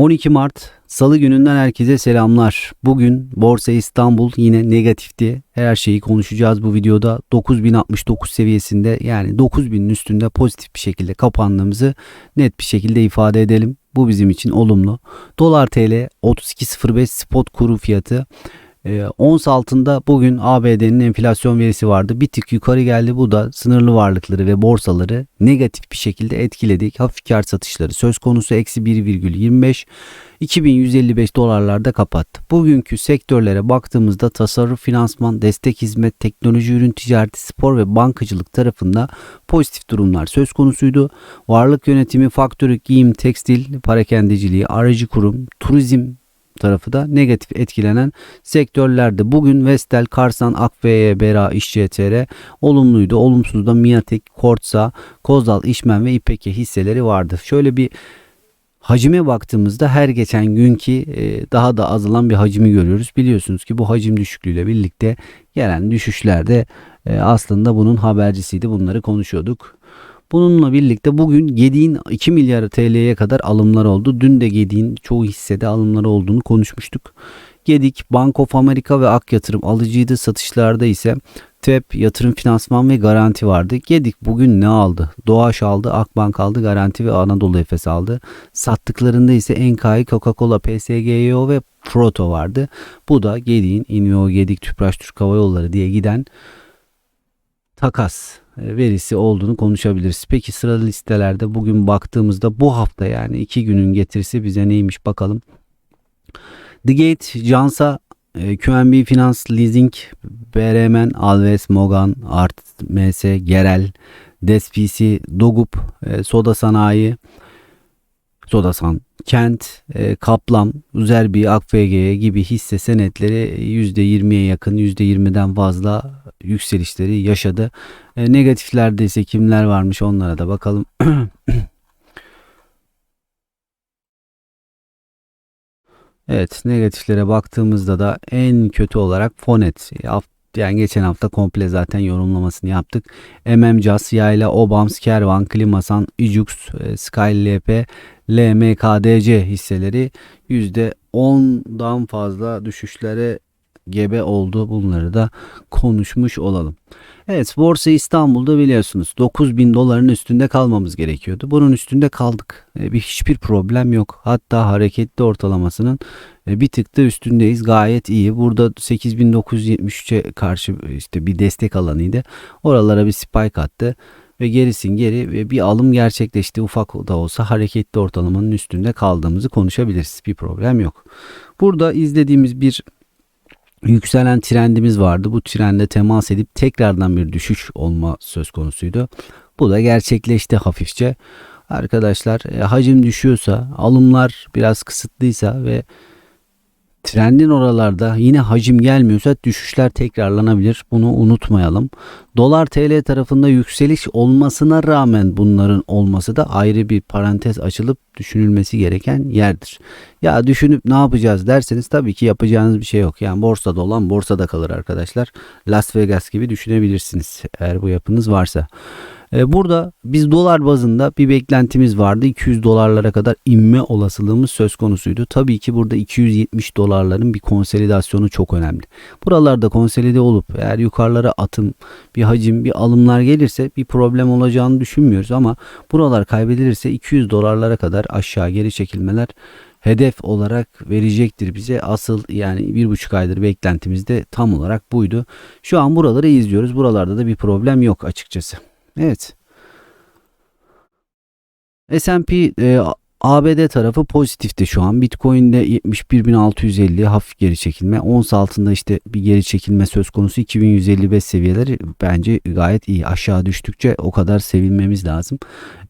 12 Mart Salı gününden herkese selamlar. Bugün Borsa İstanbul yine negatifti. Her şeyi konuşacağız bu videoda. 9069 seviyesinde yani 9000'in üstünde pozitif bir şekilde kapandığımızı net bir şekilde ifade edelim. Bu bizim için olumlu. Dolar TL 32.05 spot kuru fiyatı. E, ons altında bugün ABD'nin enflasyon verisi vardı. Bir tık yukarı geldi. Bu da sınırlı varlıkları ve borsaları negatif bir şekilde etkiledik. Hafif kar satışları söz konusu eksi 1,25 2155 dolarlarda kapattı. Bugünkü sektörlere baktığımızda tasarruf, finansman, destek hizmet, teknoloji ürün ticareti, spor ve bankacılık tarafında pozitif durumlar söz konusuydu. Varlık yönetimi, faktörü, giyim, tekstil, parakendeciliği, aracı kurum, turizm tarafı da negatif etkilenen sektörlerde. Bugün Vestel, Karsan, Akveye, Bera, İşçi ETR olumluydu. Olumsuz da Miatek, Kortsa, Kozal, İşmen ve İpeke hisseleri vardı. Şöyle bir Hacime baktığımızda her geçen günkü e, daha da azalan bir hacimi görüyoruz. Biliyorsunuz ki bu hacim düşüklüğüyle birlikte gelen düşüşlerde e, aslında bunun habercisiydi. Bunları konuşuyorduk. Bununla birlikte bugün Gedi'nin 2 milyar TL'ye kadar alımlar oldu. Dün de Gedi'nin çoğu hissede alımları olduğunu konuşmuştuk. Gedik, Bank of America ve Ak Yatırım alıcıydı. Satışlarda ise TEP, Yatırım Finansman ve Garanti vardı. Gedik bugün ne aldı? Doğaş aldı, Akbank aldı, Garanti ve Anadolu Efes aldı. Sattıklarında ise Enkai, Coca-Cola, PSGO ve Proto vardı. Bu da Gedik'in İnvio, Gedik, Tüpraş, Türk Hava Yolları diye giden takas verisi olduğunu konuşabiliriz. Peki sıralı listelerde bugün baktığımızda bu hafta yani iki günün getirisi bize neymiş bakalım. The Gate, Jansa, e, QNB Finans, Leasing, BRMN, Alves, Mogan, Art, MS, Gerel, DESPC, Dogup, e, Soda Sanayi, Sodasan, Kent, Kaplam, Uzerbi, AKFG gibi hisse senetleri %20'ye yakın, %20'den fazla yükselişleri yaşadı. Negatiflerde ise kimler varmış onlara da bakalım. Evet negatiflere baktığımızda da en kötü olarak Fonet yani geçen hafta komple zaten yorumlamasını yaptık. MMCAS, Yayla, Obams, Kervan, Klimasan, Ijux, e, SkyLP, LMKDC hisseleri %10'dan fazla düşüşlere gebe oldu. Bunları da konuşmuş olalım. Evet Borsa İstanbul'da biliyorsunuz 9000 doların üstünde kalmamız gerekiyordu. Bunun üstünde kaldık. E, bir hiçbir problem yok. Hatta hareketli ortalamasının e, bir tık da üstündeyiz. Gayet iyi. Burada 8973'e karşı işte bir destek alanıydı. Oralara bir spike attı ve gerisin geri ve bir alım gerçekleşti. Ufak da olsa hareketli ortalamanın üstünde kaldığımızı konuşabiliriz. Bir problem yok. Burada izlediğimiz bir yükselen trendimiz vardı. Bu trende temas edip tekrardan bir düşüş olma söz konusuydu. Bu da gerçekleşti hafifçe. Arkadaşlar e, hacim düşüyorsa, alımlar biraz kısıtlıysa ve Trendin oralarda yine hacim gelmiyorsa düşüşler tekrarlanabilir. Bunu unutmayalım. Dolar TL tarafında yükseliş olmasına rağmen bunların olması da ayrı bir parantez açılıp düşünülmesi gereken yerdir. Ya düşünüp ne yapacağız derseniz tabii ki yapacağınız bir şey yok. Yani borsada olan borsada kalır arkadaşlar. Las Vegas gibi düşünebilirsiniz eğer bu yapınız varsa. E, burada biz dolar bazında bir beklentimiz vardı. 200 dolarlara kadar inme olasılığımız söz konusuydu. Tabii ki burada 270 dolarların bir konsolidasyonu çok önemli. Buralarda konsolide olup eğer yukarılara atım, bir hacim, bir alımlar gelirse bir problem olacağını düşünmüyoruz ama buralar kaybedilirse 200 dolarlara kadar aşağı geri çekilmeler hedef olarak verecektir bize. Asıl yani bir buçuk aydır beklentimiz de tam olarak buydu. Şu an buraları izliyoruz. Buralarda da bir problem yok açıkçası. Evet. S&P e, ABD tarafı pozitifti şu an. Bitcoin'de 71.650 hafif geri çekilme. Ons altında işte bir geri çekilme söz konusu. 2155 seviyeleri bence gayet iyi. Aşağı düştükçe o kadar sevilmemiz lazım.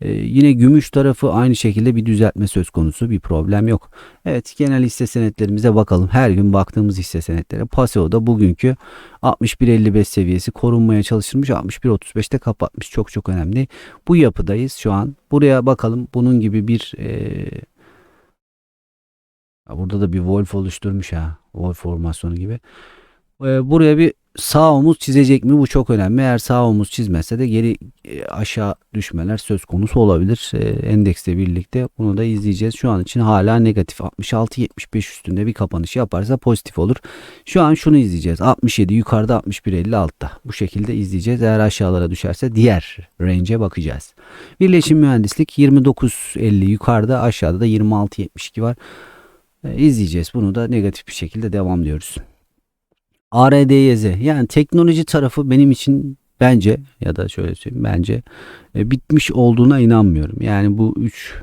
Ee, yine gümüş tarafı aynı şekilde bir düzeltme söz konusu. Bir problem yok. Evet genel hisse senetlerimize bakalım. Her gün baktığımız hisse senetlere. Paseo'da bugünkü 61.55 seviyesi korunmaya çalışılmış. 61.35'te kapatmış. Çok çok önemli. Bu yapıdayız şu an. Buraya bakalım. Bunun gibi bir e, burada da bir Wolf oluşturmuş ha. Wolf formasyonu gibi. E, buraya bir sağ omuz çizecek mi? Bu çok önemli. Eğer sağ omuz çizmezse de geri e, aşağı düşmeler söz konusu olabilir. E, endeksle birlikte bunu da izleyeceğiz. Şu an için hala negatif 66-75 üstünde bir kapanış yaparsa pozitif olur. Şu an şunu izleyeceğiz. 67 yukarıda 61-50 altta. Bu şekilde izleyeceğiz. Eğer aşağılara düşerse diğer range'e bakacağız. Birleşim mühendislik 29-50 yukarıda aşağıda da 26-72 var. E, izleyeceğiz. Bunu da negatif bir şekilde devam diyoruz. ARDYZ yani teknoloji tarafı benim için bence ya da şöyle söyleyeyim bence e, bitmiş olduğuna inanmıyorum. Yani bu üç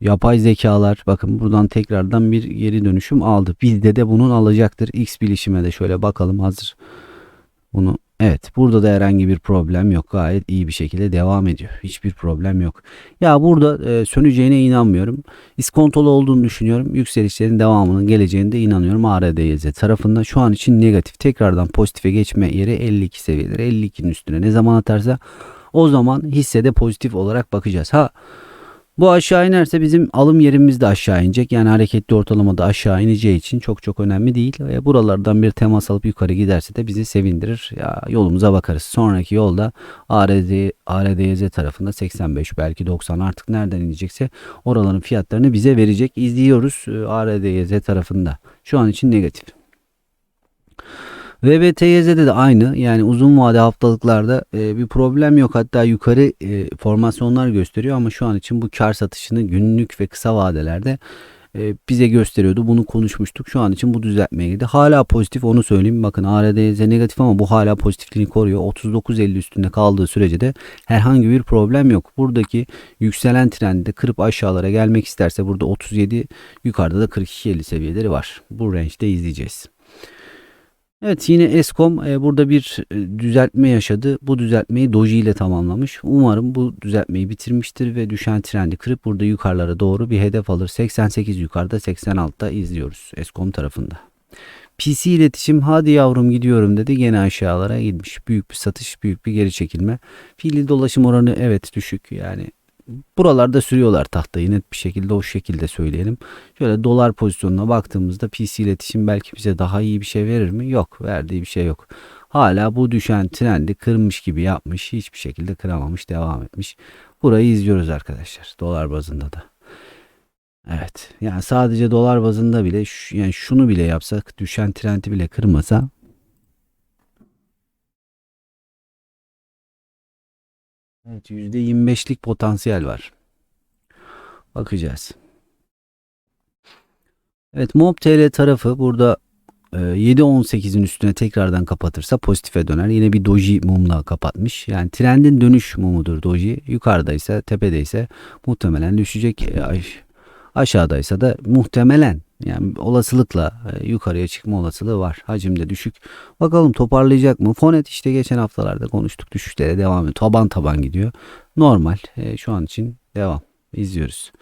yapay zekalar bakın buradan tekrardan bir geri dönüşüm aldı. Bizde de bunun alacaktır. X bilişime de şöyle bakalım hazır. Bunu Evet burada da herhangi bir problem yok. Gayet iyi bir şekilde devam ediyor. Hiçbir problem yok. Ya burada e, söneceğine inanmıyorum. İskontolu olduğunu düşünüyorum. Yükselişlerin devamının geleceğine de inanıyorum. ARDYZ tarafında şu an için negatif. Tekrardan pozitife geçme yeri 52 seviyeleri. 52'nin üstüne ne zaman atarsa o zaman hissede pozitif olarak bakacağız. Ha bu aşağı inerse bizim alım yerimiz de aşağı inecek. Yani hareketli ortalamada aşağı ineceği için çok çok önemli değil. E, buralardan bir temas alıp yukarı giderse de bizi sevindirir. Ya, yolumuza bakarız. Sonraki yolda ARD, ARDYZ tarafında 85 belki 90 artık nereden inecekse oraların fiyatlarını bize verecek. İzliyoruz e, ARDYZ tarafında. Şu an için negatif. VBTYZ'de de aynı yani uzun vade haftalıklarda e, bir problem yok hatta yukarı e, formasyonlar gösteriyor ama şu an için bu kar satışını günlük ve kısa vadelerde e, bize gösteriyordu. Bunu konuşmuştuk. Şu an için bu düzeltmeye girdi. Hala pozitif onu söyleyeyim. Bakın ARDZ negatif ama bu hala pozitifliğini koruyor. 39.50 üstünde kaldığı sürece de herhangi bir problem yok. Buradaki yükselen trendi kırıp aşağılara gelmek isterse burada 37 yukarıda da 42.50 seviyeleri var. Bu range'de izleyeceğiz. Evet yine Eskom e, burada bir e, düzeltme yaşadı. Bu düzeltmeyi Doji ile tamamlamış. Umarım bu düzeltmeyi bitirmiştir ve düşen trendi kırıp burada yukarılara doğru bir hedef alır. 88 yukarıda 86'da izliyoruz Eskom tarafında. PC iletişim hadi yavrum gidiyorum dedi gene aşağılara gitmiş. Büyük bir satış büyük bir geri çekilme. Fiili dolaşım oranı evet düşük yani buralarda sürüyorlar tahtayı net bir şekilde o şekilde söyleyelim. Şöyle dolar pozisyonuna baktığımızda PC iletişim belki bize daha iyi bir şey verir mi? Yok verdiği bir şey yok. Hala bu düşen trendi kırmış gibi yapmış. Hiçbir şekilde kıramamış devam etmiş. Burayı izliyoruz arkadaşlar dolar bazında da. Evet yani sadece dolar bazında bile yani şunu bile yapsak düşen trendi bile kırmasa Evet %25'lik potansiyel var. Bakacağız. Evet Mob TL tarafı burada 7.18'in e, üstüne tekrardan kapatırsa pozitife döner. Yine bir doji mumla kapatmış. Yani trendin dönüş mumudur doji. Yukarıdaysa tepedeyse muhtemelen düşecek. E, aşağıdaysa da muhtemelen yani olasılıkla e, yukarıya çıkma olasılığı var. Hacim de düşük. Bakalım toparlayacak mı? Fonet işte geçen haftalarda konuştuk. Düşüşlere devam ediyor. Taban taban gidiyor. Normal. E, şu an için devam. İzliyoruz.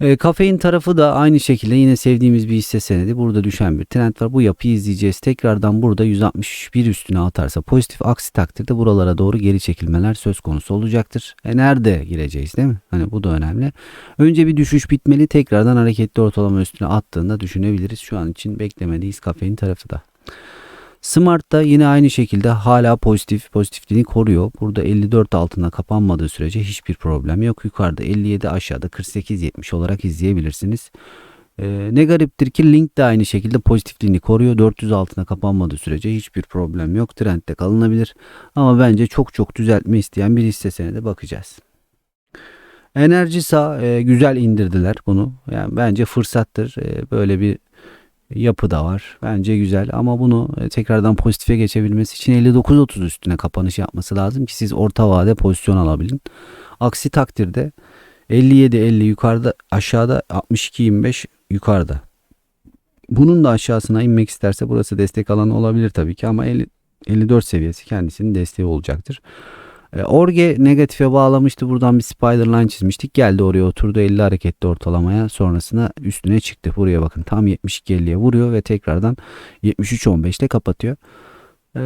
E, kafein tarafı da aynı şekilde yine sevdiğimiz bir hisse senedi. Burada düşen bir trend var. Bu yapıyı izleyeceğiz. Tekrardan burada 161 üstüne atarsa pozitif aksi takdirde buralara doğru geri çekilmeler söz konusu olacaktır. E nerede gireceğiz değil mi? Hani bu da önemli. Önce bir düşüş bitmeli. Tekrardan hareketli ortalama üstüne attığında düşünebiliriz. Şu an için beklemediyiz kafein tarafı da. Smart da yine aynı şekilde hala pozitif pozitifliğini koruyor. Burada 54 altına kapanmadığı sürece hiçbir problem yok. Yukarıda 57 aşağıda 48-70 olarak izleyebilirsiniz. Ee, ne gariptir ki Link de aynı şekilde pozitifliğini koruyor. 400 altına kapanmadığı sürece hiçbir problem yok. Trendde kalınabilir. Ama bence çok çok düzeltme isteyen bir hisse de bakacağız. Enerji sağ e, güzel indirdiler bunu. Yani bence fırsattır. E, böyle bir yapı da var. Bence güzel ama bunu e, tekrardan pozitife geçebilmesi için 59.30 üstüne kapanış yapması lazım ki siz orta vade pozisyon alabilin. Aksi takdirde 57-50 yukarıda aşağıda 62-25 yukarıda. Bunun da aşağısına inmek isterse burası destek alanı olabilir tabii ki ama 50, 54 seviyesi kendisinin desteği olacaktır. E, Orge negatife bağlamıştı. Buradan bir spider line çizmiştik. Geldi oraya oturdu 50 hareketli ortalamaya. Sonrasında üstüne çıktı. Buraya bakın tam 72-50'ye vuruyor ve tekrardan 73-15'te kapatıyor. E,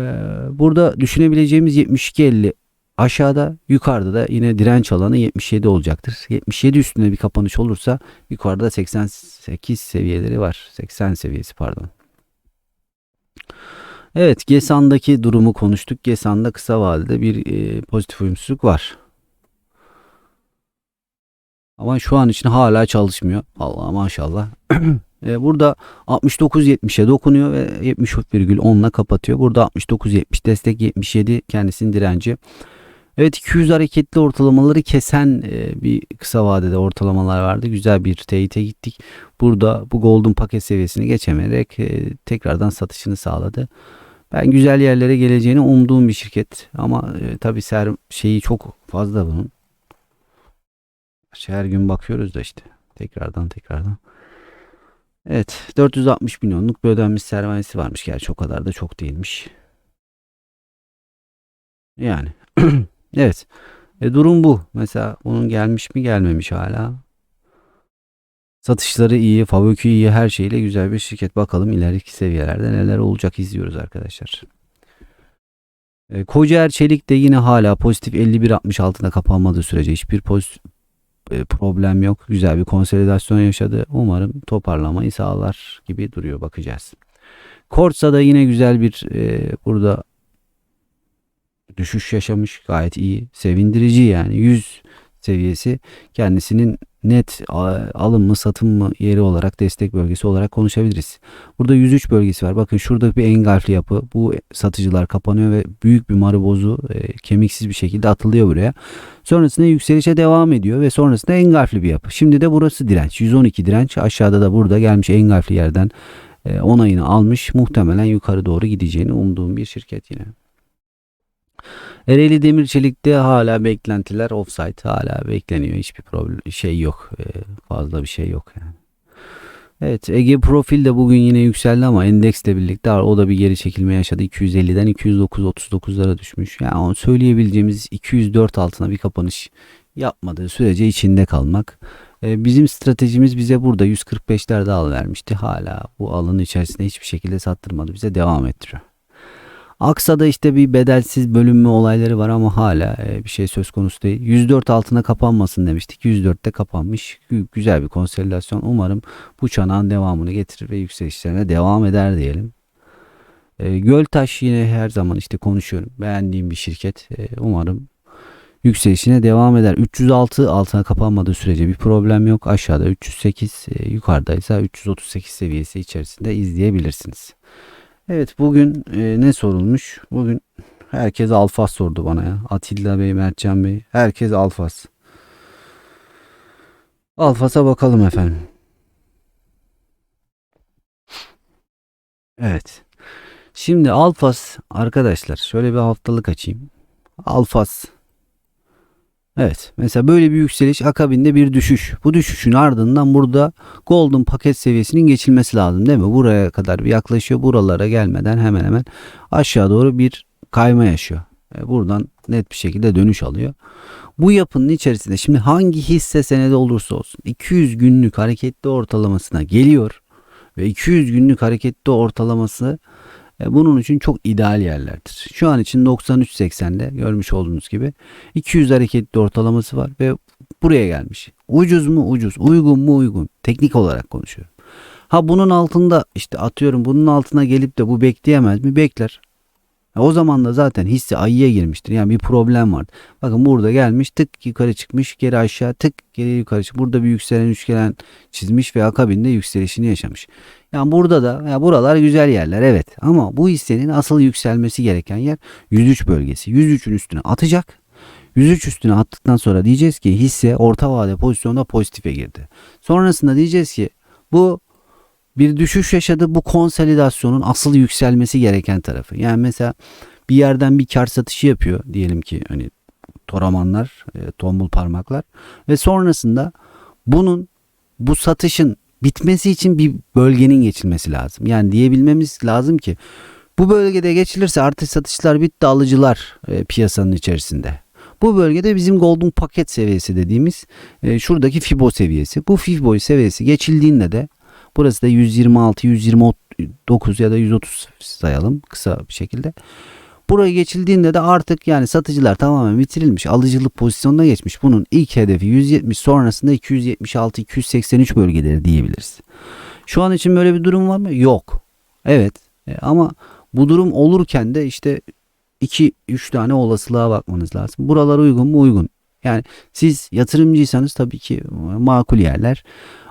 burada düşünebileceğimiz 72-50 aşağıda yukarıda da yine direnç alanı 77 olacaktır. 77 üstüne bir kapanış olursa yukarıda 88 seviyeleri var. 80 seviyesi pardon. Evet, Gesan'daki durumu konuştuk. Gesan'da kısa vadede bir e, pozitif uyumsuzluk var. Ama şu an için hala çalışmıyor. Allah maşallah. E, burada 69.70'e dokunuyor ve 70,10'la kapatıyor. Burada 69.70 destek 77 kendisinin direnci. Evet 200 hareketli ortalamaları kesen e, bir kısa vadede ortalamalar vardı. Güzel bir teyite gittik. Burada bu golden paket seviyesini geçemeyerek e, tekrardan satışını sağladı. Ben güzel yerlere geleceğini umduğum bir şirket ama e, tabii ser şeyi çok fazla bunun. Her gün bakıyoruz da işte tekrardan tekrardan. Evet 460 milyonluk bir ödenmiş sermayesi varmış. Gerçi o kadar da çok değilmiş. Yani evet e, durum bu. Mesela bunun gelmiş mi gelmemiş hala. Satışları iyi, fabrikü iyi, her şeyle güzel bir şirket. Bakalım ileriki seviyelerde neler olacak izliyoruz arkadaşlar. E, Kocaer Çelik de yine hala pozitif 51.60 altında kapanmadığı sürece hiçbir pozitif e, problem yok. Güzel bir konsolidasyon yaşadı. Umarım toparlamayı sağlar gibi duruyor. Bakacağız. Korsa da yine güzel bir e, burada düşüş yaşamış. Gayet iyi. Sevindirici yani. 100 seviyesi kendisinin net alım mı satım mı yeri olarak destek bölgesi olarak konuşabiliriz. Burada 103 bölgesi var. Bakın şurada bir engalfli yapı. Bu satıcılar kapanıyor ve büyük bir maribozu e, kemiksiz bir şekilde atılıyor buraya. Sonrasında yükselişe devam ediyor ve sonrasında engalfli bir yapı. Şimdi de burası direnç. 112 direnç. Aşağıda da burada gelmiş engalfli yerden e, onayını almış. Muhtemelen yukarı doğru gideceğini umduğum bir şirket yine. Ereğli Demir Çelik'te hala beklentiler offsite hala bekleniyor. Hiçbir problem şey yok. Ee, fazla bir şey yok yani. Evet Ege Profil de bugün yine yükseldi ama endeksle birlikte o da bir geri çekilme yaşadı. 250'den 209-39'lara düşmüş. Yani onu söyleyebileceğimiz 204 altına bir kapanış yapmadığı sürece içinde kalmak. Ee, bizim stratejimiz bize burada 145'lerde al vermişti. Hala bu alanın içerisinde hiçbir şekilde sattırmadı. Bize devam ettiriyor. Aksa'da işte bir bedelsiz bölünme olayları var ama hala e, bir şey söz konusu değil. 104 altına kapanmasın demiştik. 104'te kapanmış. Gü- Güzel bir konsolidasyon. Umarım bu çanağın devamını getirir ve yükselişlerine devam eder diyelim. E, Göltaş yine her zaman işte konuşuyorum. Beğendiğim bir şirket. E, umarım yükselişine devam eder. 306 altına kapanmadığı sürece bir problem yok. Aşağıda 308, e, yukarıdaysa 338 seviyesi içerisinde izleyebilirsiniz. Evet bugün e, ne sorulmuş? Bugün herkes Alfas sordu bana ya. Atilla Bey, Mertcan Bey. Herkes Alfas. Alfas'a bakalım efendim. Evet. Şimdi Alfas arkadaşlar şöyle bir haftalık açayım. Alfas. Evet. Mesela böyle bir yükseliş akabinde bir düşüş. Bu düşüşün ardından burada golden paket seviyesinin geçilmesi lazım değil mi? Buraya kadar bir yaklaşıyor. Buralara gelmeden hemen hemen aşağı doğru bir kayma yaşıyor. E, Buradan net bir şekilde dönüş alıyor. Bu yapının içerisinde şimdi hangi hisse senedi olursa olsun 200 günlük hareketli ortalamasına geliyor ve 200 günlük hareketli ortalaması bunun için çok ideal yerlerdir. Şu an için 93.80'de görmüş olduğunuz gibi 200 hareketli ortalaması var ve buraya gelmiş. Ucuz mu ucuz, uygun mu uygun. Teknik olarak konuşuyorum. Ha bunun altında işte atıyorum bunun altına gelip de bu bekleyemez mi? Bekler. O zaman da zaten hisse ayıya girmiştir. Yani bir problem var. Bakın burada gelmiş tık yukarı çıkmış geri aşağı tık geri yukarı çıkmış. Burada bir yükselen üçgen çizmiş ve akabinde yükselişini yaşamış. Yani burada da ya buralar güzel yerler evet ama bu hissenin asıl yükselmesi gereken yer 103 bölgesi. 103'ün üstüne atacak. 103 üstüne attıktan sonra diyeceğiz ki hisse orta vade pozisyonda pozitife girdi. Sonrasında diyeceğiz ki bu bir düşüş yaşadı. Bu konsolidasyonun asıl yükselmesi gereken tarafı. Yani mesela bir yerden bir kar satışı yapıyor diyelim ki hani toramanlar, e, tombul parmaklar ve sonrasında bunun bu satışın bitmesi için bir bölgenin geçilmesi lazım. Yani diyebilmemiz lazım ki bu bölgede geçilirse artış satışlar bitti alıcılar e, piyasanın içerisinde. Bu bölgede bizim golden paket seviyesi dediğimiz e, şuradaki fibo seviyesi. Bu fibo seviyesi geçildiğinde de burası da 126, 129 ya da 130 sayalım kısa bir şekilde. Buraya geçildiğinde de artık yani satıcılar tamamen bitirilmiş. Alıcılık pozisyonuna geçmiş. Bunun ilk hedefi 170 sonrasında 276-283 bölgeleri diyebiliriz. Şu an için böyle bir durum var mı? Yok. Evet. E, ama bu durum olurken de işte 2-3 tane olasılığa bakmanız lazım. Buralar uygun mu? Uygun. Yani siz yatırımcıysanız tabii ki makul yerler.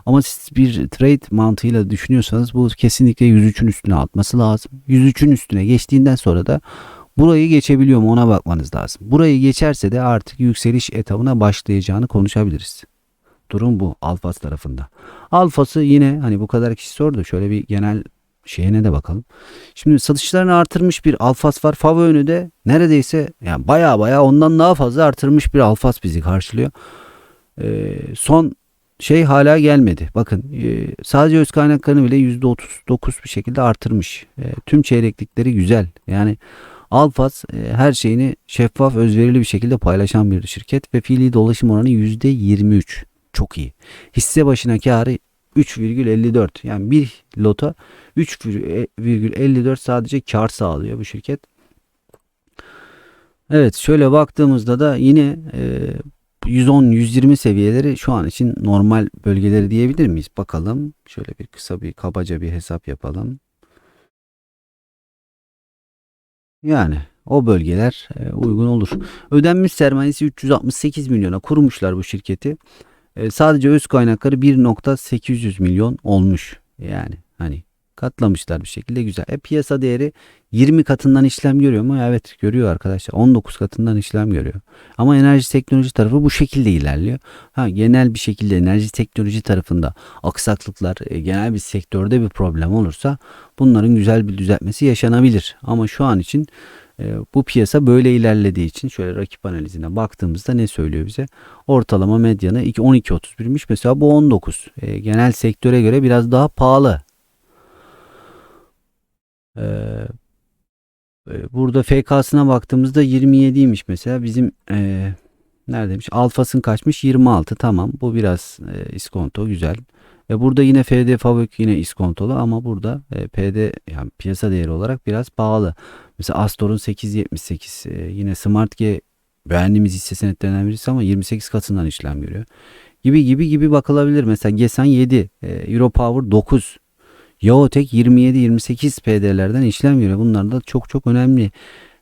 Ama siz bir trade mantığıyla düşünüyorsanız bu kesinlikle 103'ün üstüne atması lazım. 103'ün üstüne geçtiğinden sonra da burayı geçebiliyor mu ona bakmanız lazım. Burayı geçerse de artık yükseliş etabına başlayacağını konuşabiliriz. Durum bu Alfas tarafında. Alfası yine hani bu kadar kişi sordu. Şöyle bir genel şeyine de bakalım. Şimdi satışlarını artırmış bir Alfas var. Favo önü de neredeyse yani baya baya ondan daha fazla artırmış bir Alfas bizi karşılıyor. Ee, son şey hala gelmedi. Bakın e, sadece öz kaynaklarını bile %39 bir şekilde artırmış. E, tüm çeyreklikleri güzel. Yani Alfas e, her şeyini şeffaf, özverili bir şekilde paylaşan bir şirket ve fiili dolaşım oranı %23. Çok iyi. Hisse başına karı 3,54. Yani bir lota 3,54 sadece kar sağlıyor bu şirket. Evet şöyle baktığımızda da yine e, 110-120 seviyeleri şu an için normal bölgeleri diyebilir miyiz? Bakalım. Şöyle bir kısa bir kabaca bir hesap yapalım. Yani o bölgeler e, uygun olur. Ödenmiş sermayesi 368 milyona kurmuşlar bu şirketi. E, sadece öz kaynakları 1.800 milyon olmuş. Yani hani katlamışlar bir şekilde güzel. E, piyasa değeri 20 katından işlem görüyor mu? Evet görüyor arkadaşlar. 19 katından işlem görüyor. Ama enerji teknoloji tarafı bu şekilde ilerliyor. Ha, genel bir şekilde enerji teknoloji tarafında aksaklıklar, e, genel bir sektörde bir problem olursa bunların güzel bir düzeltmesi yaşanabilir. Ama şu an için e, bu piyasa böyle ilerlediği için şöyle rakip analizine baktığımızda ne söylüyor bize? Ortalama medyanı 12.31'miş. Mesela bu 19. E, genel sektöre göre biraz daha pahalı. Ee, burada FK'sına baktığımızda 27'ymiş mesela. Bizim e, neredeymiş? Alfasın kaçmış? 26. Tamam. Bu biraz e, iskonto güzel. Ve burada yine FD Fabrik yine iskontolu ama burada e, PD yani piyasa değeri olarak biraz pahalı. Mesela Astor'un 8.78 e, yine Smart G beğendiğimiz hisse senetlerinden birisi ama 28 katından işlem görüyor. Gibi gibi gibi bakılabilir. Mesela Gesan 7, e, Europower 9, Yaotek 27-28 PD'lerden işlem görüyor. Bunlar da çok çok önemli.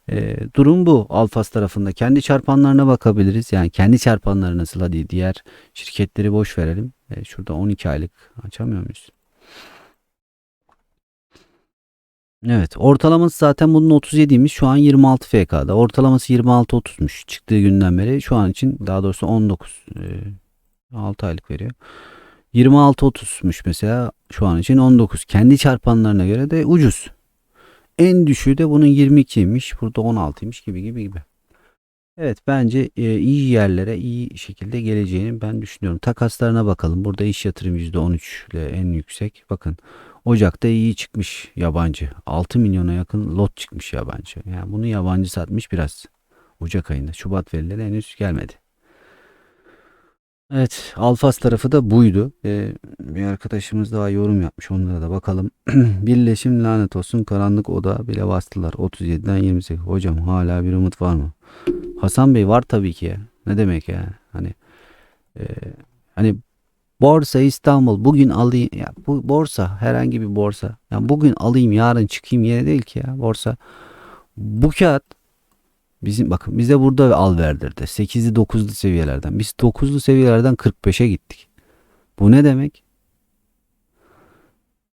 E, durum bu Alfas tarafında. Kendi çarpanlarına bakabiliriz. Yani kendi çarpanları nasıl hadi diğer şirketleri boş verelim. E, şurada 12 aylık açamıyor muyuz? Evet ortalaması zaten bunun 37'ymiş şu an 26 FK'da ortalaması 26-30'muş çıktığı günden beri şu an için daha doğrusu 19 e, 6 aylık veriyor 26-30'muş mesela şu an için 19 kendi çarpanlarına göre de ucuz en düşüğü de bunun 22'ymiş burada 16'ymış gibi gibi gibi Evet bence e, iyi yerlere iyi şekilde geleceğini ben düşünüyorum. Takaslarına bakalım. Burada iş yatırım %13 ile en yüksek. Bakın Ocak'ta iyi çıkmış yabancı. 6 milyona yakın lot çıkmış yabancı. Yani bunu yabancı satmış biraz. Ocak ayında. Şubat verileri henüz gelmedi. Evet Alfas tarafı da buydu. Ee, bir arkadaşımız daha yorum yapmış. Onlara da bakalım. Birleşim lanet olsun karanlık oda bile bastılar. 37'den 28. Hocam hala bir umut var mı? Hasan Bey var tabii ki. Ne demek ya? Hani e, hani Borsa İstanbul bugün alayım ya bu borsa herhangi bir borsa. Yani bugün alayım yarın çıkayım yere değil ki ya borsa. Bu kağıt bizim bakın bize burada al verdirdi. 8'li 9'lu seviyelerden. Biz 9'lu seviyelerden 45'e gittik. Bu ne demek?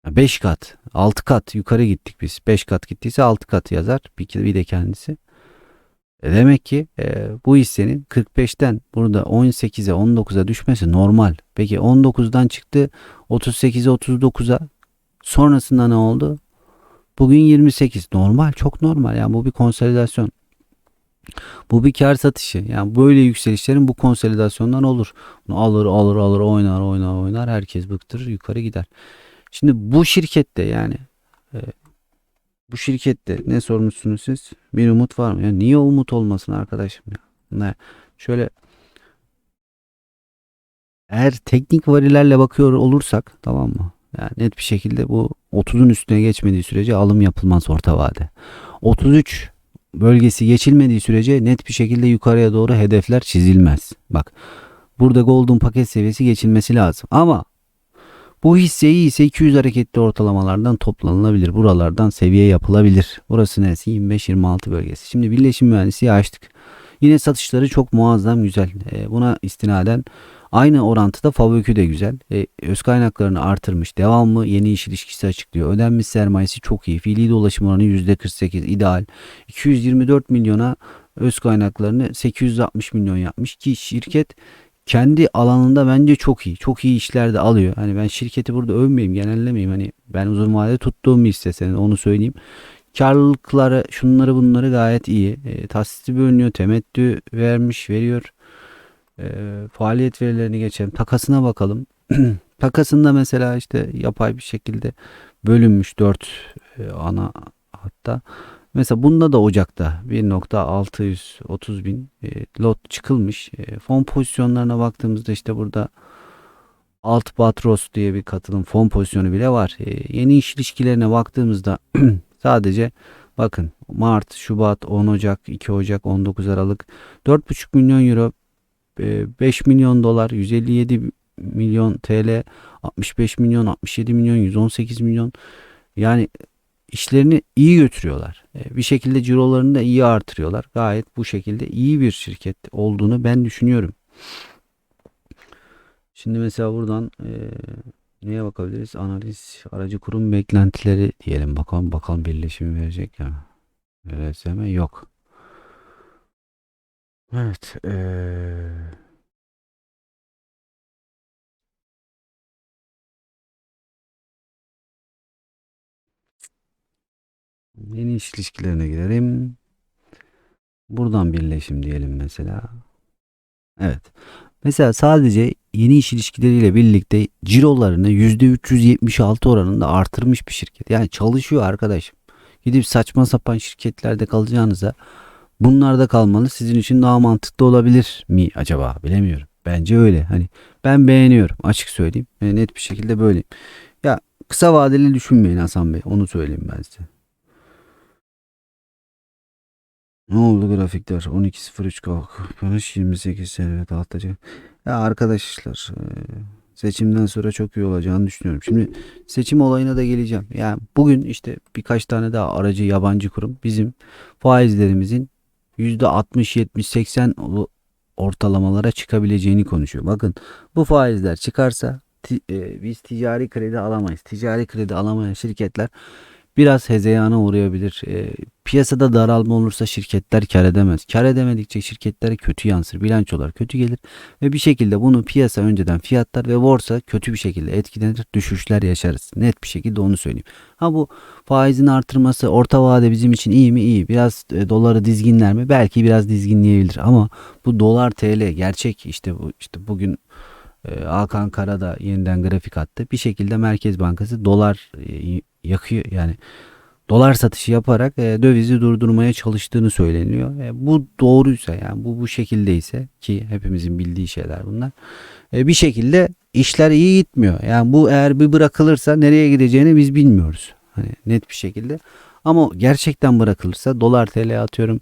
5 kat, 6 kat yukarı gittik biz. 5 kat gittiyse 6 kat yazar. Bir, de kendisi. E demek ki e, bu hissenin 45'ten burada 18'e 19'a düşmesi normal. Peki 19'dan çıktı 38'e 39'a sonrasında ne oldu? Bugün 28 normal çok normal yani bu bir konsolidasyon. Bu bir kar satışı. Yani böyle yükselişlerin bu konsolidasyondan olur. Bunu alır alır alır oynar oynar oynar herkes bıktırır yukarı gider. Şimdi bu şirkette yani e, bu şirkette ne sormuşsunuz siz? Bir umut var mı? Ya niye umut olmasın arkadaşım ya? Ne? Şöyle eğer teknik varilerle bakıyor olursak tamam mı? Yani net bir şekilde bu 30'un üstüne geçmediği sürece alım yapılmaz orta vade. 33 bölgesi geçilmediği sürece net bir şekilde yukarıya doğru hedefler çizilmez. Bak burada golden paket seviyesi geçilmesi lazım. Ama Bu hisse iyi ise 200 hareketli ortalamalardan toplanılabilir. Buralardan seviye yapılabilir. Burası neresi? 25-26 bölgesi. Şimdi birleşim mühendisliği açtık. Yine satışları çok muazzam güzel. E, buna istinaden aynı orantıda FAVÖK'ü de güzel. E, öz kaynaklarını artırmış. Devamlı yeni iş ilişkisi açıklıyor. Ödenmiş sermayesi çok iyi. Fiili dolaşım oranı %48 ideal. 224 milyona öz kaynaklarını 860 milyon yapmış ki şirket kendi alanında bence çok iyi. Çok iyi işler de alıyor. Hani ben şirketi burada övmeyeyim, genellemeyeyim. Hani ben uzun vadede tuttuğum bir hisse senin onu söyleyeyim. Karlılıkları, şunları bunları gayet iyi. E, taksitli bölünüyor, temettü vermiş, veriyor. E, faaliyet verilerini geçelim. Takasına bakalım. Takasında mesela işte yapay bir şekilde bölünmüş 4 e, ana hatta. Mesela bunda da Ocak'ta 1.630 bin e, lot çıkılmış. E, fon pozisyonlarına baktığımızda işte burada Alt Batros diye bir katılım fon pozisyonu bile var. E, yeni iş ilişkilerine baktığımızda sadece bakın Mart, Şubat, 10 Ocak, 2 Ocak, 19 Aralık 4,5 milyon euro, 5 milyon dolar, 157 milyon TL, 65 milyon, 67 milyon, 118 milyon. Yani işlerini iyi götürüyorlar. E, Bir şekilde cirolarını da iyi artırıyorlar. Gayet bu şekilde iyi bir şirket olduğunu ben düşünüyorum. Şimdi mesela buradan e, neye bakabiliriz? Analiz, aracı kurum beklentileri diyelim. Bakalım bakalım birleşimi verecek ya. RSM yok. Evet. E, yeni iş ilişkilerine girelim. Buradan birleşim diyelim mesela. Evet. Mesela sadece yeni iş ilişkileriyle birlikte cirolarını %376 oranında artırmış bir şirket. Yani çalışıyor arkadaşım. Gidip saçma sapan şirketlerde kalacağınıza bunlarda kalmanız sizin için daha mantıklı olabilir mi acaba? Bilemiyorum. Bence öyle. Hani ben beğeniyorum açık söyleyeyim. E, net bir şekilde böyleyim. Ya kısa vadeli düşünmeyin Hasan Bey. Onu söyleyeyim ben size. Ne oldu grafikler? 12.03 kalkmış 28 sene dağıtacak. Ya arkadaşlar e, seçimden sonra çok iyi olacağını düşünüyorum. Şimdi seçim olayına da geleceğim. Yani bugün işte birkaç tane daha aracı yabancı kurum bizim faizlerimizin %60, 70, 80 o- ortalamalara çıkabileceğini konuşuyor. Bakın bu faizler çıkarsa ti- e, biz ticari kredi alamayız. Ticari kredi alamayan şirketler biraz hezeyana uğrayabilir. E, piyasada daralma olursa şirketler kar edemez. Kar edemedikçe şirketlere kötü yansır. Bilançolar kötü gelir ve bir şekilde bunu piyasa önceden fiyatlar ve borsa kötü bir şekilde etkilenir. Düşüşler yaşarız. Net bir şekilde onu söyleyeyim. Ha bu faizin artırması orta vade bizim için iyi mi? İyi. Biraz e, doları dizginler mi? Belki biraz dizginleyebilir ama bu dolar TL gerçek işte bu işte bugün Hakan Kara da yeniden grafik attı. Bir şekilde Merkez Bankası dolar e, yakıyor yani dolar satışı yaparak e, dövizi durdurmaya çalıştığını söyleniyor. E, bu doğruysa yani bu bu şekildeyse ki hepimizin bildiği şeyler bunlar. E, bir şekilde işler iyi gitmiyor. Yani bu eğer bir bırakılırsa nereye gideceğini biz bilmiyoruz. Hani net bir şekilde. Ama gerçekten bırakılırsa dolar TL atıyorum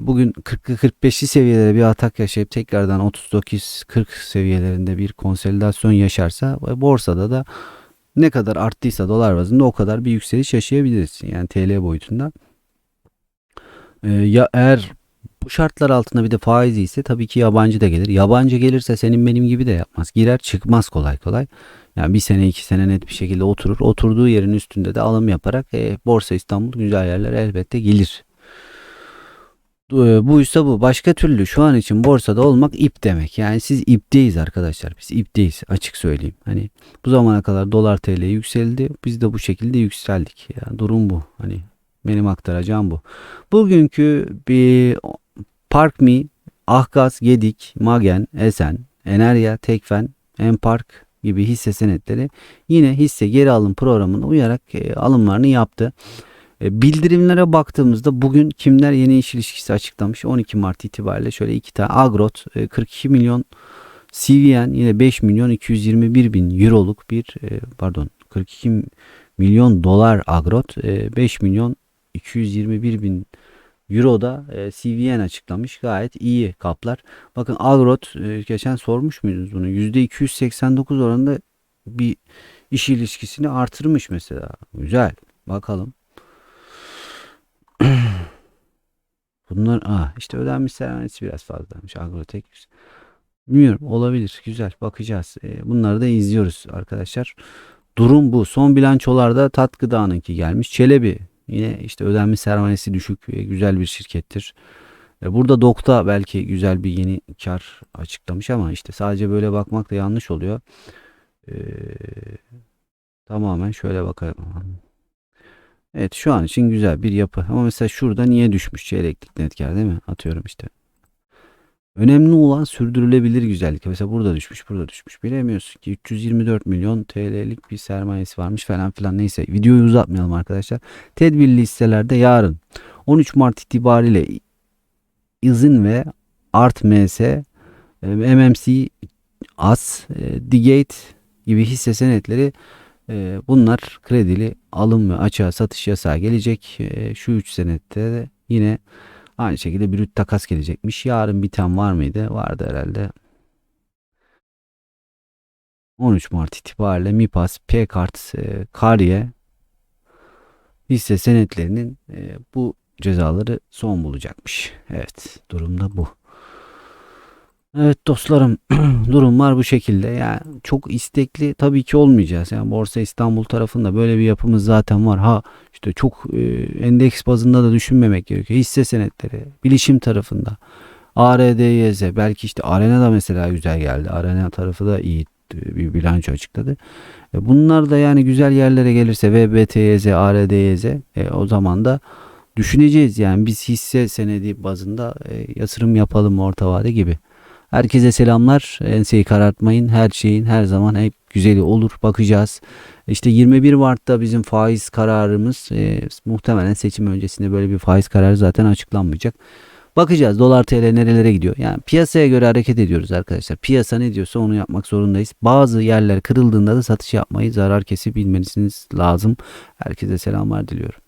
bugün 40'lı 45'li seviyelere bir atak yaşayıp tekrardan 39-40 seviyelerinde bir konsolidasyon yaşarsa e, borsada da ne kadar arttıysa dolar bazında o kadar bir yükseliş yaşayabiliriz. Yani TL boyutunda. Ee, ya eğer bu şartlar altında bir de faiz ise tabii ki yabancı da gelir. Yabancı gelirse senin benim gibi de yapmaz. Girer çıkmaz kolay kolay. Yani bir sene iki sene net bir şekilde oturur. Oturduğu yerin üstünde de alım yaparak e, Borsa İstanbul güzel yerler elbette gelir. E, buysa bu. Başka türlü şu an için borsada olmak ip demek. Yani siz ipteyiz arkadaşlar. Biz ipteyiz açık söyleyeyim. Hani bu zamana kadar dolar TL yükseldi. Biz de bu şekilde yükseldik. Yani durum bu. Hani benim aktaracağım bu. Bugünkü bir Parkmi, Ahgaz, Gedik, Magen, Esen, Enerya, Tekfen, Empark gibi hisse senetleri yine hisse geri alım programına uyarak e, alımlarını yaptı. E, Bildirimlere baktığımızda bugün kimler yeni iş ilişkisi açıklamış 12 Mart itibariyle şöyle iki tane Agrot e, 42 milyon CVN yine 5 milyon 221 bin euroluk bir e, pardon 42 milyon dolar Agrot e, 5 milyon 221 bin Euro'da e, CVN açıklamış. Gayet iyi kaplar. Bakın Agrot e, geçen sormuş muydunuz bunu? %289 oranında bir iş ilişkisini artırmış mesela. Güzel. Bakalım. Bunlar ah işte ödenmiş sermayesi biraz fazlaymış. Agrotek. Bilmiyorum olabilir. Güzel bakacağız. E, bunları da izliyoruz arkadaşlar. Durum bu. Son bilançolarda Tat Gıda'nınki gelmiş. Çelebi yine işte ödenmiş sermayesi düşük ve güzel bir şirkettir. E, Burada Dokta belki güzel bir yeni kar açıklamış ama işte sadece böyle bakmak da yanlış oluyor. E, tamamen şöyle bakalım. Evet şu an için güzel bir yapı. Ama mesela şurada niye düşmüş çeyreklik net kar değil mi? Atıyorum işte. Önemli olan sürdürülebilir güzellik. Mesela burada düşmüş, burada düşmüş. Bilemiyorsun ki 324 milyon TL'lik bir sermayesi varmış falan filan. Neyse videoyu uzatmayalım arkadaşlar. Tedbirli listelerde yarın 13 Mart itibariyle izin ve Art MS, e, MMC, AS, e, Digate gibi hisse senetleri e, bunlar kredili alım ve açığa satış yasağı gelecek. E, Şu 3 senette de yine aynı şekilde brüt takas gelecekmiş. Yarın biten var mıydı? Vardı herhalde. 13 Mart itibariyle MIPAS, P-Kart, e, Karye hisse senetlerinin e, bu cezaları son bulacakmış. Evet, durumda bu. Evet dostlarım, durumlar bu şekilde. Yani çok istekli tabii ki olmayacağız. Yani Borsa İstanbul tarafında böyle bir yapımız zaten var. Ha işte çok e, endeks bazında da düşünmemek gerekiyor. Hisse senetleri, bilişim tarafında. ARDYZ belki işte Arena da mesela güzel geldi. Arena tarafı da iyi e, bir bilanço açıkladı. E, bunlar da yani güzel yerlere gelirse VBTYZ, ARDYZ e, o zaman da düşüneceğiz. Yani biz hisse senedi bazında e, yatırım yapalım orta vade gibi. Herkese selamlar. Enseyi karartmayın. Her şeyin her zaman hep güzeli olur. Bakacağız. İşte 21 Mart'ta bizim faiz kararımız e, muhtemelen seçim öncesinde böyle bir faiz kararı zaten açıklanmayacak. Bakacağız dolar TL nerelere gidiyor. Yani piyasaya göre hareket ediyoruz arkadaşlar. Piyasa ne diyorsa onu yapmak zorundayız. Bazı yerler kırıldığında da satış yapmayı zarar kesip bilmelisiniz lazım. Herkese selamlar diliyorum.